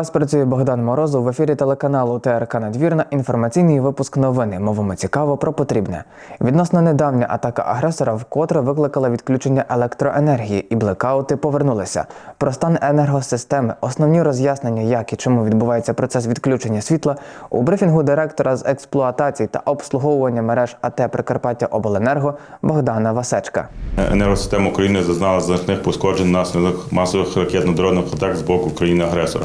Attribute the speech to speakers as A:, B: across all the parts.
A: Вас працює Богдан Морозов в ефірі телеканалу ТРК Надвірна. Інформаційний випуск новини. Мовимо цікаво про потрібне. Відносно недавня атака агресора вкотре викликала відключення електроенергії, і блекаути повернулися. Про стан енергосистеми, основні роз'яснення, як і чому відбувається процес відключення світла у брифінгу директора з експлуатації та обслуговування мереж АТ Прикарпаття Обленерго Богдана Васечка.
B: Енергосистема України зазнала значних пошкоджень внаслідок масових ракетно-дронних атак з боку країни-агресора.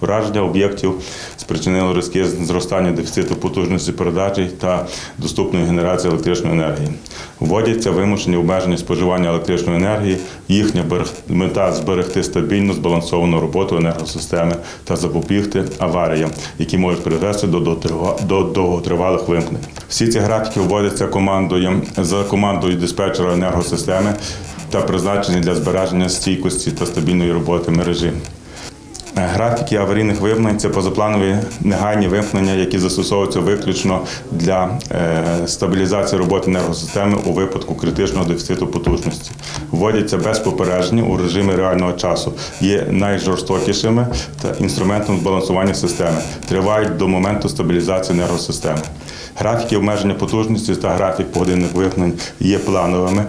B: Враження об'єктів спричинило різке зростання дефіциту потужності передачі та доступної генерації електричної енергії. Вводяться вимушені обмеження споживання електричної енергії, їхня мета зберегти стабільну збалансовану роботу енергосистеми та запобігти аваріям, які можуть призвести до до довготривалих вимкнень. Всі ці графіки вводяться командою за командою диспетчера енергосистеми та призначені для збереження стійкості та стабільної роботи мережі. Е, Графіки аварійних вимкнень це позапланові негайні вимкнення, які застосовуються виключно для е, стабілізації роботи енергосистеми у випадку критичного дефіциту потужності. Вводяться без попередження у режимі реального часу, є найжорстокішими та інструментом збалансування системи, тривають до моменту стабілізації енергосистеми. Графіки обмеження потужності та графік погодинних вимкнень є плановими,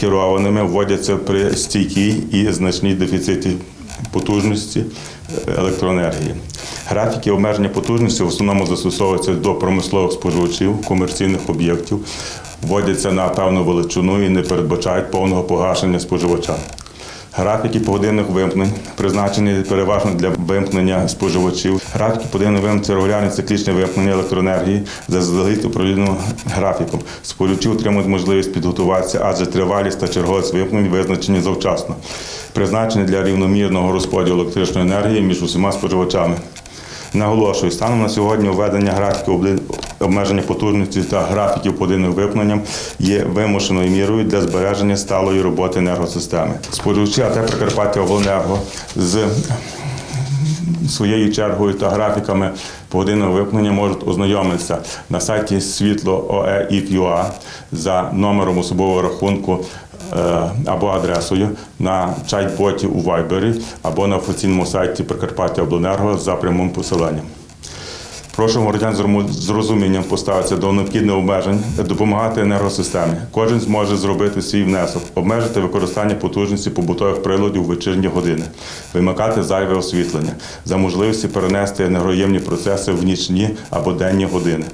B: керованими, вводяться при стійкій і значній дефіциті потужності е, електроенергії. Графіки обмеження потужності в основному застосовуються до промислових споживачів, комерційних об'єктів, вводяться на певну величину і не передбачають повного погашення споживача. Графіки погодинних вимкнень призначені переважно для вимкнення споживачів. Графіки погодинних вимкнень це регулярні циклічні вимкнення електроенергії заздалегідь управлінним графіком. Споживачі отримують можливість підготуватися, адже тривалість та черговість вимкнень визначені завчасно. Призначені для рівномірного розподілу електричної енергії між усіма споживачами. Наголошую, станом на сьогодні введення графіків обли- обмеження потужності та графіків подільних вимкненням є вимушеною мірою для збереження сталої роботи енергосистеми. Споживачі АТ Прикарпаття Обленерго з своєю чергою та графіками погодинного вимкнення можуть ознайомитися на сайті світло за номером особового рахунку е, або адресою на чат-боті у Вайбері або на офіційному сайті Прикарпаття Обленерго за прямим посиланням. Прошу громадян з розумінням поставитися до необхідних обмежень, допомагати енергосистемі. Кожен зможе зробити свій внесок, обмежити використання потужності побутових приладів у вечірні години, вимикати зайве освітлення, за можливості перенести енергоємні процеси в нічні або денні години.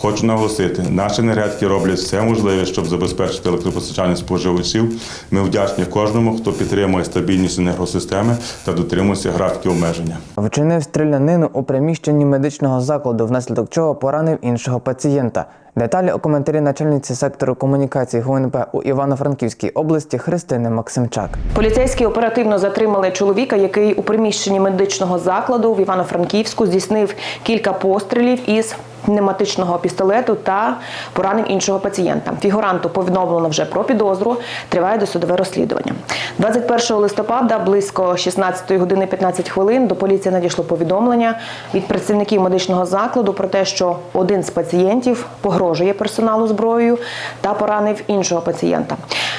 B: Хочу наголосити, наші енергетики роблять все можливе, щоб забезпечити електропостачання споживачів. Ми вдячні кожному, хто підтримує стабільність енергосистеми та дотримується графіків обмеження.
A: Вчинив стрілянину у приміщенні медичного закладу, внаслідок чого поранив іншого пацієнта. Деталі у коментарі начальниці сектору комунікації ГУНП у Івано-Франківській області Христини Максимчак.
C: Поліцейські оперативно затримали чоловіка, який у приміщенні медичного закладу в Івано-Франківську здійснив кілька пострілів із пневматичного пістолету та поранив іншого пацієнта. Фігуранту повідомлено вже про підозру. Триває досудове розслідування. 21 листопада близько 16 години 15 хвилин до поліції надійшло повідомлення від працівників медичного закладу про те, що один з пацієнтів погрожує персоналу зброєю та поранив іншого пацієнта.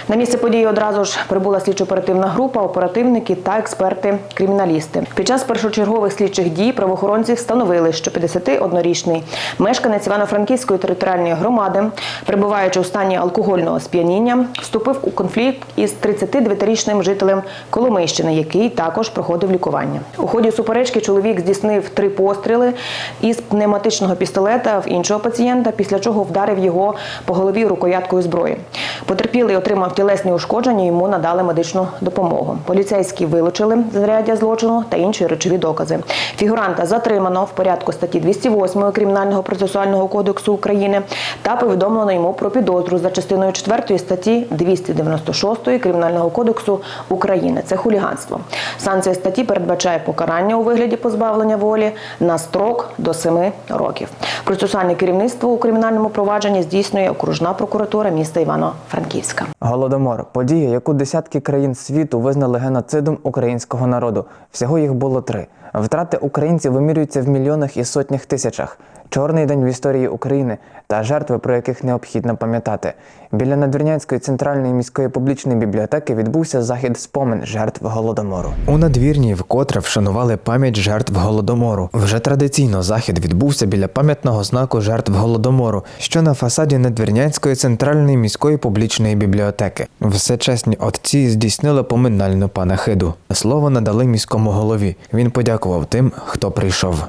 C: На місце події одразу ж прибула слідчо-оперативна група, оперативники та експерти-криміналісти. Під час першочергових слідчих дій правоохоронці встановили, що 51-річний мешканець Івано-Франківської територіальної громади, перебуваючи у стані алкогольного сп'яніння, вступив у конфлікт із 39-річним жителем Коломийщини, який також проходив лікування. У ході суперечки чоловік здійснив три постріли із пневматичного пістолета в іншого пацієнта, після чого вдарив його по голові рукояткою зброї. Потерпілий отримав тілесні ушкодження, йому надали медичну допомогу. Поліцейські вилучили знаряддя злочину та інші речові докази. Фігуранта затримано в порядку статті 208 Кримінального процесуального кодексу України та повідомлено йому про підозру за частиною 4 статті 296 Кримінального кодексу України. Це хуліганство. Санкція статті передбачає покарання у вигляді позбавлення волі на строк до 7 років. Процесуальне керівництво у кримінальному провадженні здійснює окружна прокуратура міста Івано-Франківська.
A: Голодомор подія, яку десятки країн світу визнали геноцидом українського народу. Всього їх було три. Втрати українців вимірюються в мільйонах і сотнях тисячах. Чорний день в історії України та жертви, про яких необхідно пам'ятати. Біля Надвірнянської центральної міської публічної бібліотеки відбувся захід спомин жертв голодомору. У надвірні вкотре вшанували пам'ять жертв голодомору. Вже традиційно захід відбувся біля пам'ятного знаку жертв голодомору, що на фасаді Надвірнянської центральної міської публічної бібліотеки. Всечесні отці здійснили поминальну панахиду. Слово надали міському голові. Він подякував тим, хто прийшов.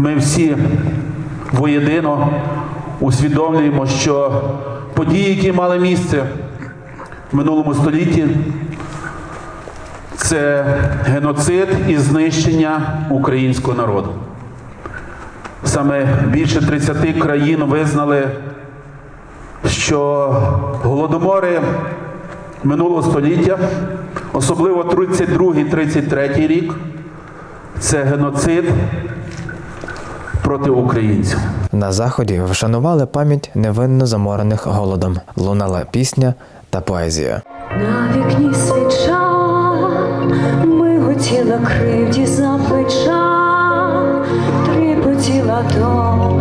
D: Ми всі воєдино усвідомлюємо, що події, які мали місце в минулому столітті, це геноцид і знищення українського народу. Саме більше 30 країн визнали, що голодомори минулого століття, особливо 32-33 рік, це геноцид проти українців.
A: На заході вшанували пам'ять невинно заморених голодом. Лунала пісня та поезія.
E: На вікні свіча, миготіла кривді за плеча, тріпотіла до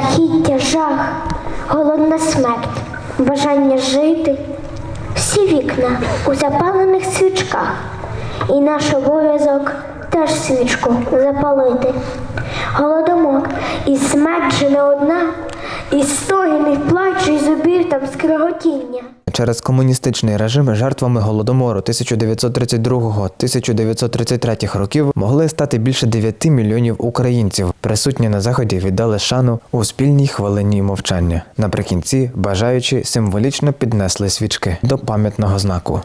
F: страхіття, жах, голодна смерть, бажання жити, всі вікна у запалених свічках, і наш обов'язок теж свічку запалити. Голодомор, і смерть же не одна, і стогін, і плач, і зубір там скреготіння.
A: Через комуністичний режим жертвами голодомору 1932-1933 років могли стати більше 9 мільйонів українців. Присутні на заході віддали шану у спільній хвилині мовчання. Наприкінці бажаючі символічно піднесли свічки до пам'ятного знаку.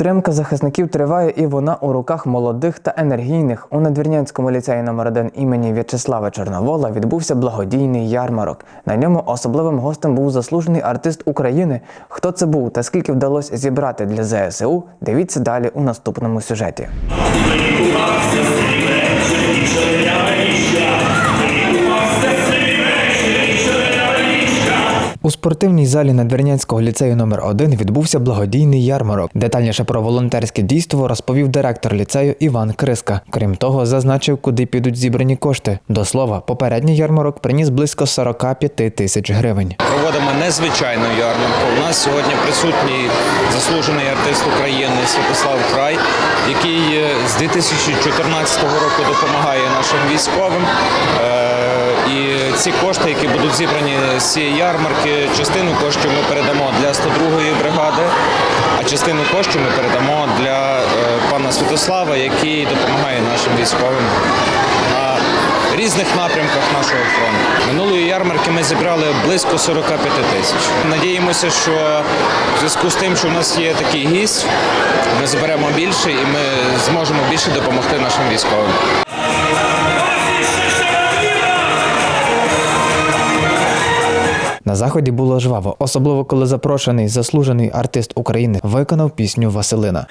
A: Підтримка захисників триває і вона у руках молодих та енергійних. У Надвірнянському ліцеї номер 1 імені В'ячеслава Чорновола відбувся благодійний ярмарок. На ньому особливим гостем був заслужений артист України. Хто це був та скільки вдалося зібрати для ЗСУ? Дивіться далі у наступному сюжеті. У спортивній залі Надвірнянського ліцею номер 1 відбувся благодійний ярмарок. Детальніше про волонтерське дійство розповів директор ліцею Іван Криска. Крім того, зазначив, куди підуть зібрані кошти. До слова, попередній ярмарок приніс близько 45 тисяч гривень.
G: Проводимо незвичайну ярмарку. У нас сьогодні присутній заслужений артист України Святослав Край, який е, з 2014 року допомагає нашим військовим. Е, І ці кошти, які будуть зібрані з цієї ярмарки, частину коштів ми передамо для 102-ї бригади, а частину коштів ми передамо для е, пана Святослава, який допомагає нашим військовим на різних напрямках нашого фронту. Минулої ярмарки ми зібрали близько 45 тисяч. Надіємося, що в зв'язку з тим, що у нас є такий гість, ми зберемо більше і ми зможемо більше допомогти нашим військовим.
A: На заході було жваво, особливо коли запрошений заслужений артист України виконав пісню Василина.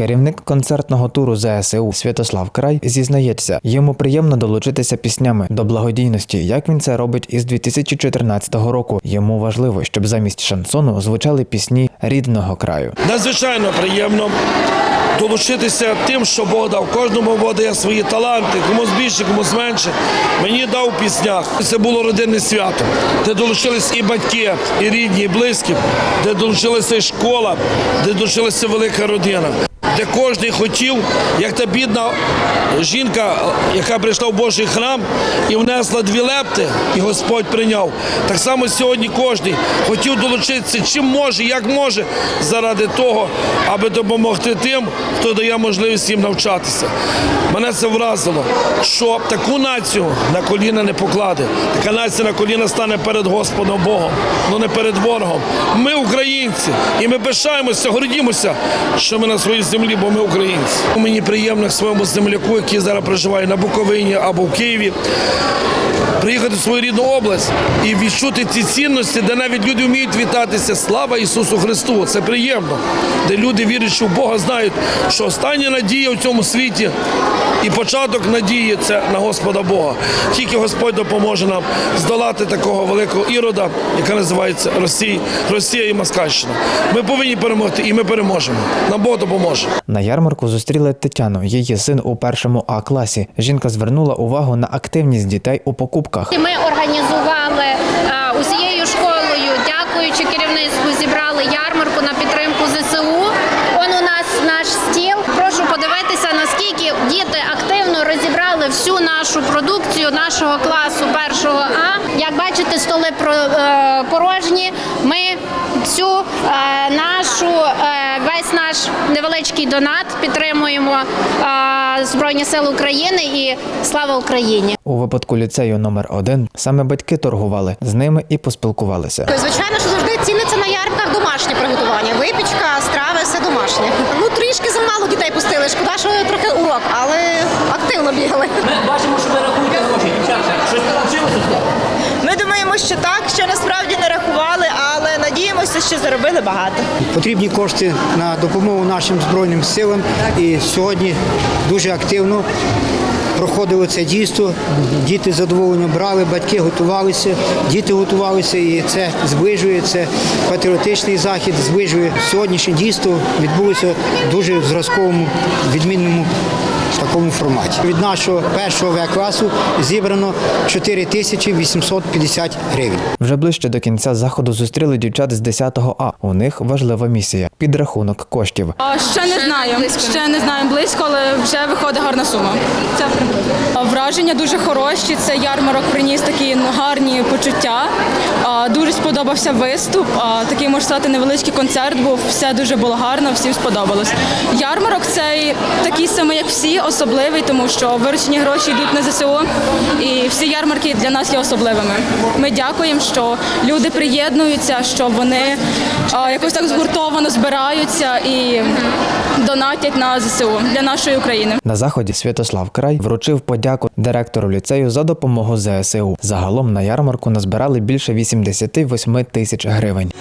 A: Керівник концертного туру ЗСУ Святослав Край зізнається, йому приємно долучитися піснями до благодійності, як він це робить із 2014 року. Йому важливо, щоб замість шансону звучали пісні рідного краю.
H: Надзвичайно приємно долучитися тим, що Бог дав. Кожному Бог дає свої таланти, комусь більше, комусь менше. Мені дав піснях. Це було родинне свято, де долучились і батьки, і рідні, і близькі, де долучилася і школа, де долучилася велика родина. Де кожен хотів, як та бідна жінка, яка прийшла в Божий храм і внесла дві лепти, і Господь прийняв. Так само сьогодні кожен хотів долучитися, чим може, як може, заради того, аби допомогти тим, хто дає можливість їм навчатися. Мене це вразило, що таку націю на коліна не покладе. Така нація на коліна стане перед Господом Богом, ну не перед ворогом. Ми українці, і ми пишаємося, гордімося, що ми на своїй землі, бо ми українці. Мені приємно своєму земляку, який зараз проживає на Буковині або в Києві. Приїхати в свою рідну область і відчути ці цінності, де навіть люди вміють вітатися. Слава Ісусу Христу! Це приємно, де люди вірять, в Бога знають, що остання надія у цьому світі і початок надії це на Господа Бога. Тільки Господь допоможе нам здолати такого великого ірода, яка називається Росія, Росія і Москальщина. Ми повинні перемогти, і ми переможемо. Нам Бог допоможе.
A: На ярмарку зустріли Тетяну, її син у першому А класі. Жінка звернула увагу на активність дітей у покупках.
I: Ми організували е, усією школою, дякуючи керівництву, зібрали ярмарку на підтримку ЗСУ. Он у нас наш стіл. Прошу подивитися, наскільки діти активно розібрали всю нашу продукцію нашого класу першого А. Як бачите, столи е, порожні. Ми цю е, нашу наш невеличкий донат підтримуємо е, Збройні Сили України і слава Україні.
A: У випадку ліцею номер 1 саме батьки торгували з ними і поспілкувалися.
J: Звичайно, що завжди ціниться на ярках домашнє приготування. Випічка, страви, все домашнє. Ну трішки замало дітей пустили. Шкода, що трохи урок, але активно бігали.
K: Бачимо, що ми рахуємо. Ми думаємо, що так, що насправді не рахували, але що заробили багато.
L: Потрібні кошти на допомогу нашим збройним силам. І сьогодні дуже активно проходило це дійство. Діти задоволення брали, батьки готувалися, діти готувалися, і це зближує. Це патріотичний захід, зближує сьогоднішнє дійство. Відбулося в дуже зразковому відмінному такому форматі. Від нашого першого В класу зібрано 4850 гривень.
A: Вже ближче до кінця заходу зустріли дівчат з 10 А. У них важлива місія підрахунок коштів.
M: Ще не знаю. Ще не знаю близько, але вже виходить гарна сума. Це враження дуже хороші. Це ярмарок приніс такі ну, гарні почуття. Дуже сподобався виступ. Такий можна сказати, невеличкий концерт був. Все дуже було гарно, всім сподобалось. Ярмарок цей такий самий, як всі, особливий, тому що виручені гроші йдуть на ЗСУ. І всі ярмарки для нас є особливими. Ми дякуємо, що люди приєднуються, що вони якось так згуртовано збираються і донатять на ЗСУ для нашої України.
A: На заході Святослав Край вручив подяку директору ліцею за допомогу ЗСУ. Загалом на ярмарку назбирали більше 88 тисяч гривень.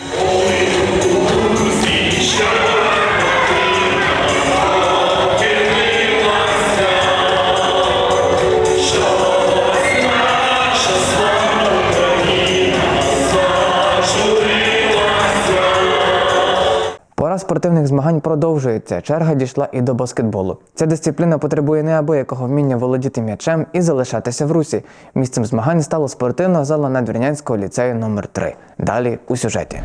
A: Змагань продовжується. Черга дійшла і до баскетболу. Ця дисципліна потребує неабиякого вміння володіти м'ячем і залишатися в русі. Місцем змагань стала спортивна зала Надвірнянського ліцею номер 3 Далі у сюжеті.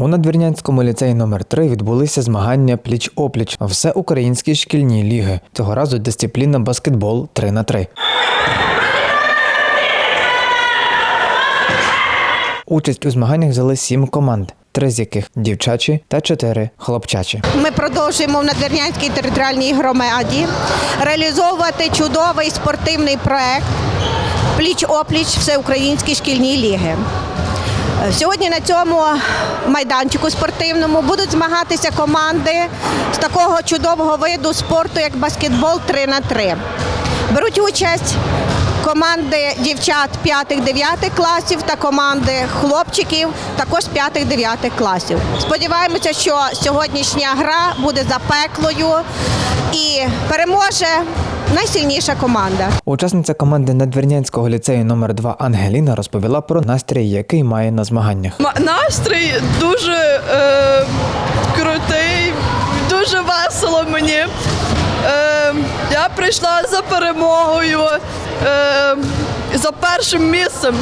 A: У Надвірнянському ліцеї номер 3 відбулися змагання пліч-опліч всеукраїнські шкільні ліги. Цього разу дисципліна баскетбол 3 на 3 Участь у змаганнях взяли сім команд, три з яких дівчачі та чотири хлопчачі.
J: Ми продовжуємо в Надвірнянській територіальній громаді реалізовувати чудовий спортивний проект Пліч-опліч всеукраїнські шкільні ліги. Сьогодні на цьому майданчику спортивному будуть змагатися команди з такого чудового виду спорту, як баскетбол 3 на 3 Беруть участь команди дівчат 5-9 класів та команди хлопчиків також 5-9 класів. Сподіваємося, що сьогоднішня гра буде запеклою і переможе найсильніша команда.
A: Учасниця команди Надвірнянського ліцею номер 2 Ангеліна розповіла про настрій, який має на змаганнях.
K: Настрій дуже е, крутий, дуже весело мені. Е, я прийшла за перемогою, е, за першим місцем.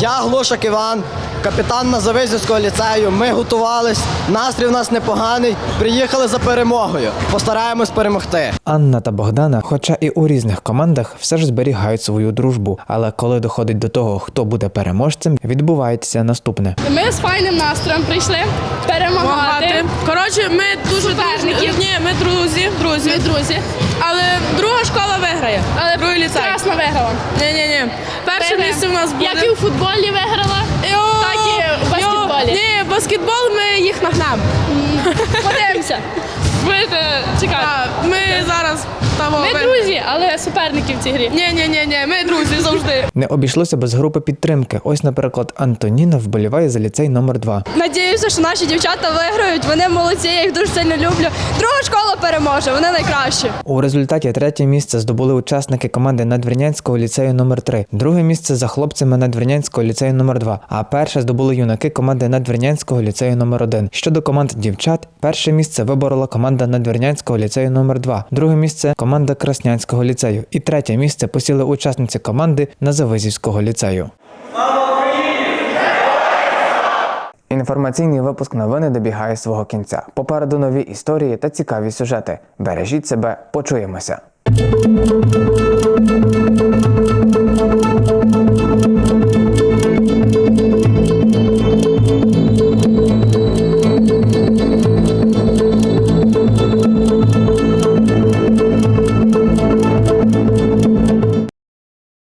N: Я Глушак Іван, капітан Назавизівського ліцею. Ми готувались, настрій у нас непоганий. Приїхали за перемогою. Постараємось перемогти.
A: Анна та Богдана, хоча і у різних командах, все ж зберігають свою дружбу. Але коли доходить до того, хто буде переможцем, відбувається наступне.
M: Ми з файним настроєм прийшли перемагати.
K: Коротше, ми дуже
M: Суперників.
K: Ні, ми друзі, друзі.
M: Ми друзі.
K: Але друга школа виграє.
M: Але
K: Другий ліцей.
M: красно виграла.
K: Ні, ні, ні. Перше місце у нас буде.
M: Як і у футболі виграла,
K: Йо,
M: так і в баскетболі.
K: йо. Ні, баскетбол ми їх нагнемо.
M: Подивимося. Будете чекати.
K: Ми зараз того.
M: Ми друзі, але суперники в цій грі.
K: Ні, ні, ні, ні, ми друзі завжди.
A: Не обійшлося без групи підтримки. Ось, наприклад, Антоніна вболіває за ліцей номер 2
K: Надіюся, що наші дівчата виграють. Вони молодці, я їх дуже сильно люблю. Друга школа переможе, вони найкращі.
A: У результаті третє місце здобули учасники команди Надвірнянського ліцею номер 3 друге місце за хлопцями Надвірнянського ліцею номер 2 а перше здобули юнаки команди Надвірнянського ліцею номер 1 Щодо команд дівчат, перше місце виборола команда Надвірнянського ліцею номер 2 друге місце команда Краснянського ліцею і третє місце посіли учасниці команди Назавизівського ліцею. Інформаційний випуск новини добігає свого кінця. Попереду нові історії та цікаві сюжети. Бережіть себе, почуємося.